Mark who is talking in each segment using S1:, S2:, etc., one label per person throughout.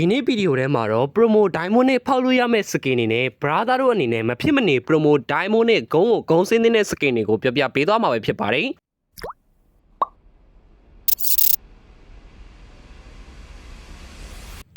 S1: ဒီနေ့ဗီဒီယိုထဲမှာတော့ promo diamond နဲ့ဖောက်လို့ရမယ့် skin တွေနဲ့ brother တို့အနေနဲ့မဖြစ်မနေ promo diamond နဲ့ဂုံးကိုဂုံးစင်းတဲ့ skin တွေကိုပြပြပေးသွားမှာပဲဖြစ်ပါတယ်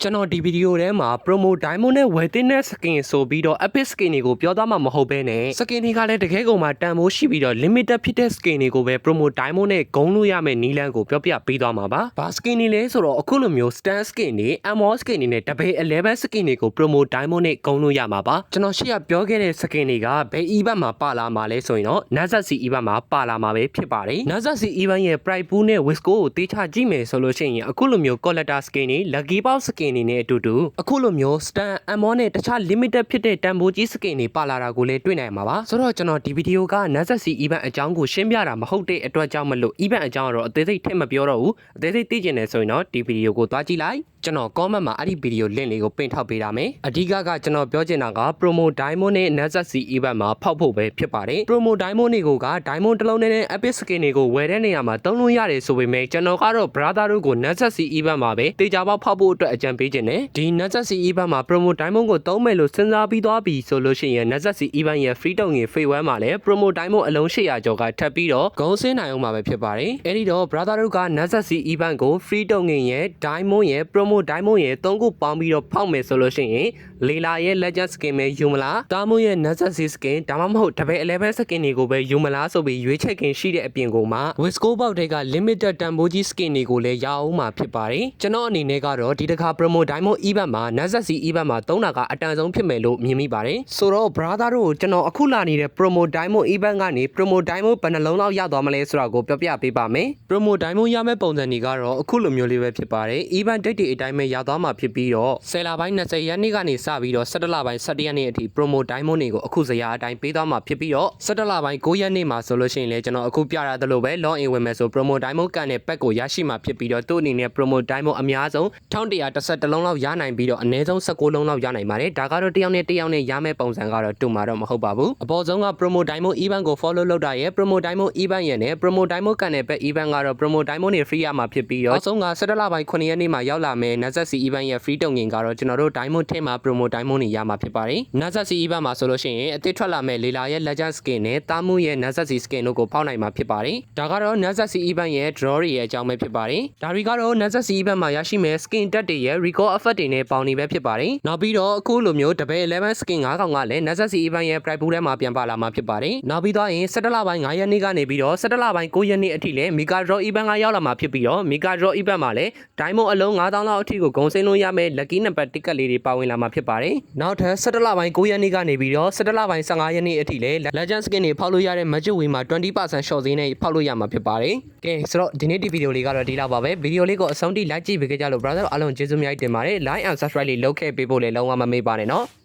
S1: ကျွန်တော်ဒီဗီဒီယိုထဲမှာ promo diamond နဲ့ဝယ်တင်တဲ့ skin ဆိုပြီးတော့ epic skin တွေကိုပြောသားမှာမဟုတ်ဘဲနဲ့ skin တွေကလည်းတကယ်ကုန်မှာတန်ဖိုးရှိပြီးတော့ limited ဖြစ်တဲ့ skin တွေကိုပဲ promo diamond နဲ့ဂုံးလို့ရမယ့်နီလန်းကိုပြောပြပေးသွားမှာပါ။ဘာ skin တွေလဲဆိုတော့အခုလိုမျိုး stand skin တွေ ammo skin တွေနဲ့တပည့်11 skin တွေကို promo diamond နဲ့ဂုံးလို့ရမှာပါ။ကျွန်တော်ရှေ့ကပြောခဲ့တဲ့ skin တွေကဘယ် event မှာပါလာမှာလဲဆိုရင်တော့ Nazat C event မှာပါလာမှာပဲဖြစ်ပါတယ်။ Nazat C event ရဲ့ price pool နဲ့ Wisco ကိုတေးချကြည့်မယ်ဆိုလို့ရှိရင်အခုလိုမျိုး collector skin တွေ lucky box skin တွေနဲ့အတူတူအခုလိုမျိုး stand ammo နဲ့တခြား limited ဖြစ်တဲ့တန်ဖိုးကြီး skin တွေပါလာတာကိုလည်းတွေ့နိုင်မှာပါဆိုတော့ကျွန်တော်ဒီဗီဒီယိုက Nazat C event အကြောင်းကိုရှင်းပြတာမဟုတ်တဲ့အတွက်ကြောင့်မလို့ event အကြောင်းကတော့အသေးစိတ်ထည့်မပြောတော့ဘူးအသေးစိတ်သိကျင်တယ်ဆိုရင်တော့ဒီဗီဒီယိုကိုသွားကြည့်လိုက် ကျွန်တော် comment မှာအဲ့ဒီဗီဒီယို link လေးကိုပင်ထောက်ပေးထားမယ်အဓိကကကျွန်တော်ပြောချင်တာက promo diamond နဲ့ Nazat C event မှာဖောက်ဖို့ပဲဖြစ်ပါတယ် promo diamond တွေကိုက diamond တစ်လုံးနဲ့ epic skin တွေကိုဝယ်တဲ့နေရာမှာသုံးလို့ရတယ်ဆိုပေမဲ့ကျွန်တော်ကတော့ brother တို့ကို Nazat C event မှာပဲတေချာပေါက်ဖောက်ဖို့အတွက်အကြံပေးခြင်းနဲ့ဒီ Nazat C event မှာ promo diamond ကိုသုံးမယ်လို့စဉ်းစားပြီးသွားပြီဆိုလို့ရှိရင် Nazat C event ရဲ့ free တုံငင် free one မှာလည်း promo diamond အလုံး800ကျော်ကထပ်ပြီးတော့ဂုံးစင်းနိုင်အောင်မှာပဲဖြစ်ပါတယ်အဲ့ဒီတော့ brother တို့က Nazat C event ကို free တုံငင်ရဲ့ diamond ရဲ့ promo diamond ရဲ့သုံးခုပေါင်းပြီးတော့ဖောက်မယ်ဆိုလို့ရှိရင်လေလာရဲ့ legend skin ပဲယူမလားတာမွန်ရဲ့ Nazat C skin ဒါမှမဟုတ်တပည့်11 skin တွေကိုပဲယူမလားဆိုပြီးရွေးချယ်ခင်ရှိတဲ့အပြင်ကိုမှ Wisco box တွေက limited တန်ဖိုးကြီး skin တွေကိုလည်းရအောင်မှာဖြစ်ပါတယ်ကျွန်တော်အနေနဲ့ကတော့ဒီတစ်ခါ promo diamond event မှာ Nazat C event မှာသုံးတာကအတန်ဆုံးဖြစ်မယ်လို့မြင်မိပါတယ်ဆိုတော့ brother တို့ကိုကျွန်တော်အခုလာနေတဲ့ promo diamond event ကနေ promo diamond ဘယ်နှလုံးလောက်ရသွားမလဲဆိုတာကိုပြောပြပေးပါမယ် promo diamond ရမယ့်ပုံစံတွေကတော့အခုလိုမျိုးလေးပဲဖြစ်ပါတယ် event date တွေအတိုင်းပဲရသွားမှာဖြစ်ပြီးတော့10လပိုင်း20ရက်နေ့ကနေစပြီးတော့17လပိုင်း17ရက်နေ့အထိ promo diamond တွေကိုအခုစရာအတိုင်းပေးသွားမှာဖြစ်ပြီးတော့17လပိုင်း9ရက်နေ့မှာဆိုလို့ရှိရင်လည်းကျွန်တော်အခုပြရသလိုပဲ log in ဝင်မယ်ဆို promo diamond ကန်တဲ့ pack ကိုရရှိမှာဖြစ်ပြီးတော့သူ့အနေနဲ့ promo diamond အများဆုံး1130လုံးလောက်ရနိုင်ပြီးတော့အနည်းဆုံး16လုံးလောက်ရနိုင်ပါတယ်ဒါကတော့တယောက်နဲ့တယောက်နဲ့ရမယ့်ပုံစံကတော့တူမှာတော့မဟုတ်ပါဘူးအပေါ်ဆုံးက promo diamond event ကို follow လုပ်တာရဲ့ promo diamond event ရဲ့နဲ့ promo diamond ကန်တဲ့ pack event ကတော့ promo diamond တွေ free ရမှာဖြစ်ပြီးတော့အဆုံးက17လပိုင်း9ရက်နေ့မှာရောက်လာမယ် Nazat C event ရဲ့ free တုံငင်ကတော့ကျွန်တော်တို့ diamond ထဲမှာ promo diamond တွေရမှာဖြစ်ပါတယ် Nazat C event မှာဆိုလို့ရှိရင်အသစ်ထွက်လာမယ့်လေလာရဲ့ legend skin နဲ့တာမှုရဲ့ Nazat C skin တို့ကိုဖောက်နိုင်မှာဖြစ်ပါတယ်ဒါကတော့ Nazat C event ရဲ့ draw တွေရဲ့အကြောင်းပဲဖြစ်ပါတယ်ဒါတွေကတော့ Nazat C event မှာရရှိမယ့် skin တက်တွေရဲ့ recall effect တွေနဲ့ပေါင်းနေပဲဖြစ်ပါတယ်နောက်ပြီးတော့အခုလိုမျိုးတပည့်11 skin 9កောင်ကလည်း Nazat C event ရဲ့ price pool ထဲမှာပြန်ပါလာမှာဖြစ်ပါတယ်နောက်ပြီးတော့ရင်17လပိုင်း9ရက်နေ့ကနေပြီးတော့17လပိုင်း9ရက်နေ့အထိလည်း Mega Draw event ကရောက်လာမှာဖြစ်ပြီးတော့ Mega Draw event မှာလည်း Diamond အလုံး9000လောက်အထိကိုဂုံစင်းလို့ရမယ့် lucky number ticket လေးတွေပါဝင်လာမှာဖြစ်ပါတယ်နောက်ထပ်17လပိုင်း9ရက်နေ့ကနေပြီးတော့17လပိုင်း15ရက်နေ့အထိလည်း Legend skin တွေဖောက်လို့ရတဲ့ Magic Wing မှာ20% short ဈေးနဲ့ဖောက်လို့ရမှာဖြစ်ပါတယ်ကဲဆိုတော့ဒီနေ့ဒီဗီဒီယိုလေးကတော့ဒီလောက်ပါပဲဗီဒီယိုလေးကိုအဆုံးထိ like ကြည့်ပေးကြလို့ brother အားလုံးကျေးဇူးအများကြီးတင်ပါတယ် like and subscribe လေးလုပ်ခဲ့ပေးဖို့လည်းလုံးဝမမေ့ပါနဲ့နော်